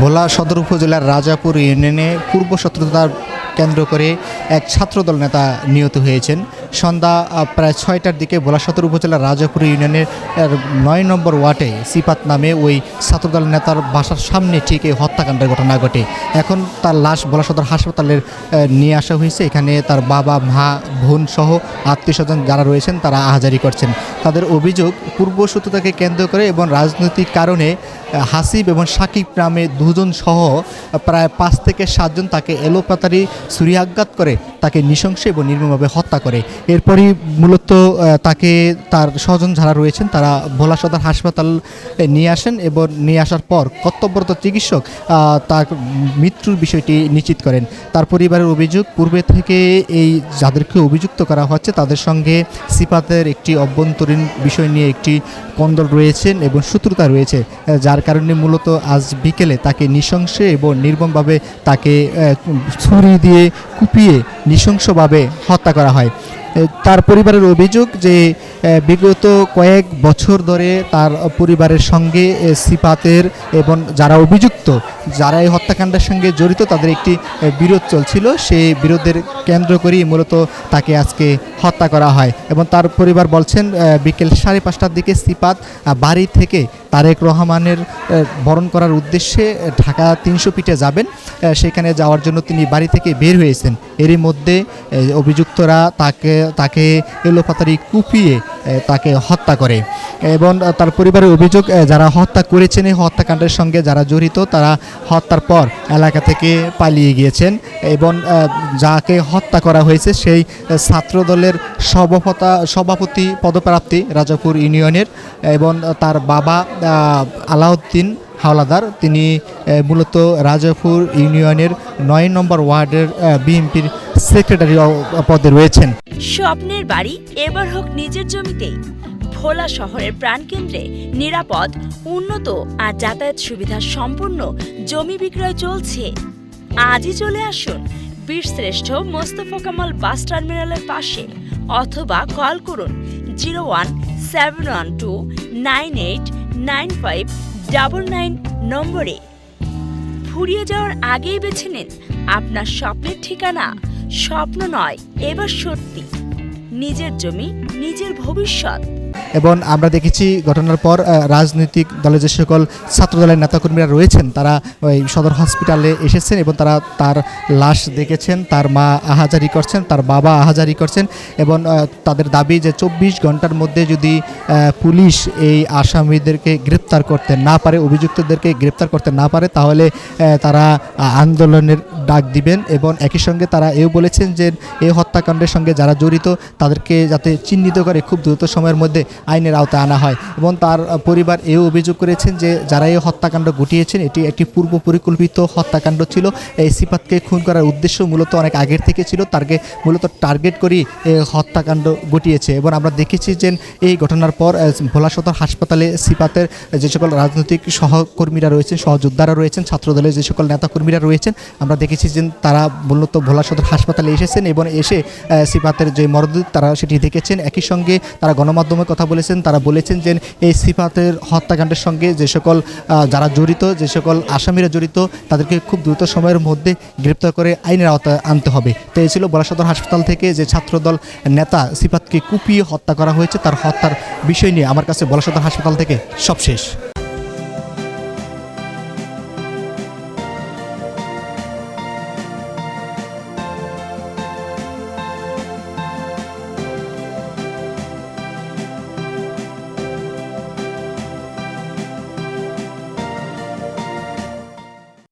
ভোলা সদর উপজেলার রাজাপুর ইউনিয়নে পূর্ব শত্রুতার কেন্দ্র করে এক ছাত্রদল নেতা নিহত হয়েছেন। সন্ধ্যা প্রায় ছয়টার দিকে ভোলা সদর উপজেলার রাজাপুর ইউনিয়নের নয় নম্বর ওয়ার্ডে সিপাত নামে ওই ছাত্রদল নেতার বাসার সামনে ঠিক এই হত্যাকাণ্ডের ঘটনা ঘটে। এখন তার লাশ ভোলা সদর হাসপাতালের নিয়ে আসা হয়েছে। এখানে তার বাবা, মা, বোন সহ আত্মীয় স্বজন যারা রয়েছেন, তারা আহাজারি করছেন। তাদের অভিযোগ পূর্ব শত্রুতাকে কেন্দ্র করে এবং রাজনৈতিক কারণে হাসিব এবং সাকিব নামে দুজন সহ প্রায় পাঁচ থেকে সাতজন তাকে এলোপাতারি ছুরি আঘাত করে। তাকে নৃশংস এবং নির্মমভাবে হত্যা করে। এরপরই মূলত তাকে তার স্বজন যারা রয়েছেন, তারা ভোলা সদর হাসপাতাল নিয়ে আসেন এবং নিয়ে আসার পর কর্তব্যরত চিকিৎসক তার মৃত্যুর বিষয়টি নিশ্চিত করেন। তার পরিবারের অভিযোগ, পূর্বে থেকে এই যাদেরকে অভিযুক্ত করা হচ্ছে, তাদের সঙ্গে সিপাতের একটি অভ্যন্তরীণ বিষয় নিয়ে একটি কন্দল রয়েছেন এবং শত্রুতা রয়েছে যার কারণে মূলত আজ বিকেলে তাকে নৃশংসে এবং নির্মমভাবে তাকে ছুরি দিয়ে কুপিয়ে নৃশংসভাবে হত্যা করা হয়। তার পরিবারের অভিযোগ যে বিগত কয়েক বছর ধরে তার পরিবারের সঙ্গে সিপাতের এবং যারা অভিযুক্ত যারা এই হত্যাকাণ্ডের সঙ্গে জড়িত, তাদের একটি বিরোধ চলছিল। সেই বিরোধের কেন্দ্র করেই মূলত তাকে আজকে হত্যা করা হয়। এবং তার পরিবার বলছেন বিকেল সাড়ে পাঁচটার দিকে সিপাত বাড়ি থেকে তারেক রহমানের বরণ করার উদ্দেশ্যে ঢাকা তিনশো পিঠে যাবেন। সেখানে যাওয়ার জন্য তিনি বাড়ি থেকে বের হয়েছেন। এরই মধ্যে অভিযুক্তরা তাকে তাকে এলোপাতারি কুপিয়ে তাকে হত্যা করে। এবং তার পরিবারের অভিযোগ যারা হত্যা করেছেন, এই হত্যাকাণ্ডের সঙ্গে যারা জড়িত, তারা হত্যার পর এলাকা থেকে পালিয়ে গিয়েছেন এবং যাকে হত্যা করা হয়েছে, সেই ছাত্রদলের সভাপতা, সভাপতি পদপ্রাপ্তি রাজাপুর ইউনিয়নের এবং তার বাবা আলাউদ্দিন হাওলাদার। তিনি মূলত রাজাপুর ইউনিয়নের নয় নম্বর ওয়ার্ডের বিএনপির সেক্রেটারি পদে রয়েছেন। স্বপ্নের বাড়ি এবার হোক নিজের জমিতেই ভোলা শহরের প্রাণকেন্দ্রে নিরাপদ, উন্নত আর যাতায়াত সুবিধা সম্পন্ন জমি বিক্রয় চলছে। আজই চলে আসুন বীরশ্রেষ্ঠ মোস্তফা কামাল বাস টার্মিনালের পাশে অথবা কল করুন zero one seven one two nine eight nine five double nine নম্বরে। ফুরিয়ে যাওয়ার আগেই বেছে নিন আপনার স্বপ্নের ঠিকানা। স্বপ্ন নয়, এবার সত্যি। নিজের জমি, নিজের ভবিষ্যৎ। এবং আমরা দেখেছি ঘটনার পর রাজনৈতিক দলের যে সকল ছাত্রদলের নেতাকর্মীরা রয়েছেন, তারা ওই সদর হসপিটালে এসেছেন এবং তারা তার লাশ দেখেছেন, তার মা আহাজারি করছেন, তার বাবা আহাজারি করছেন এবং তাদের দাবি যে চব্বিশ ঘণ্টার মধ্যে যদি পুলিশ এই আসামিদেরকে গ্রেপ্তার করতে না পারে, অভিযুক্তদেরকে গ্রেপ্তার করতে না পারে, তাহলে তারা আন্দোলনের ডাক দিবেন এবং একই সঙ্গে তারা এও বলেছেন যে এই হত্যাকাণ্ডের সঙ্গে যারা জড়িত, তাদেরকে যাতে চিহ্নিত করে খুব দ্রুত সময়ের মধ্যে আইনের আওতায় আনা হয় এবং তার পরিবার এও অভিযোগ করেছেন যে যারা এই হত্যাকাণ্ড ঘটিয়েছেন, এটি একটি পূর্ব পরিকল্পিত হত্যাকাণ্ড ছিল। এই সিপাতকে খুন করার উদ্দেশ্য মূলত অনেক আগের থেকে ছিল। তারকে মূলত টার্গেট করেই হত্যাকাণ্ড ঘটিয়েছে এবং আমরা দেখেছি যে এই ঘটনার পর ভোলা সদর হাসপাতালে সিপাতের যে সকল রাজনৈতিক সহকর্মীরা রয়েছেন, সহযোদ্ধারা রয়েছেন, ছাত্রদলের যে সকল নেতাকর্মীরা রয়েছেন, আমরা দেখেছি যে তারা মূলত ভোলা সদর হাসপাতালে এসেছেন এবং এসে সিপাতের যে মরদেহ তারা সেটি দেখেছেন। একই সঙ্গে তারা গণমাধ্যমে কথা বলেছেন, তারা বলেছেন যে এই সিফাতের হত্যাকাণ্ডের সঙ্গে যে সকল যারা জড়িত, যে সকল আসামিরা জড়িত, তাদেরকে খুব দ্রুত সময়ের মধ্যে গ্রেপ্তার করে আইনের আওতায় আনতে হবে। তো এই ছিল বলাসদর সদর হাসপাতাল থেকে যে ছাত্রদল নেতা সিফাতকে কুপিয়ে হত্যা করা হয়েছে, তার হত্যার বিষয় নিয়ে আমার কাছে বলাসদর সদর হাসপাতাল থেকে সব শেষ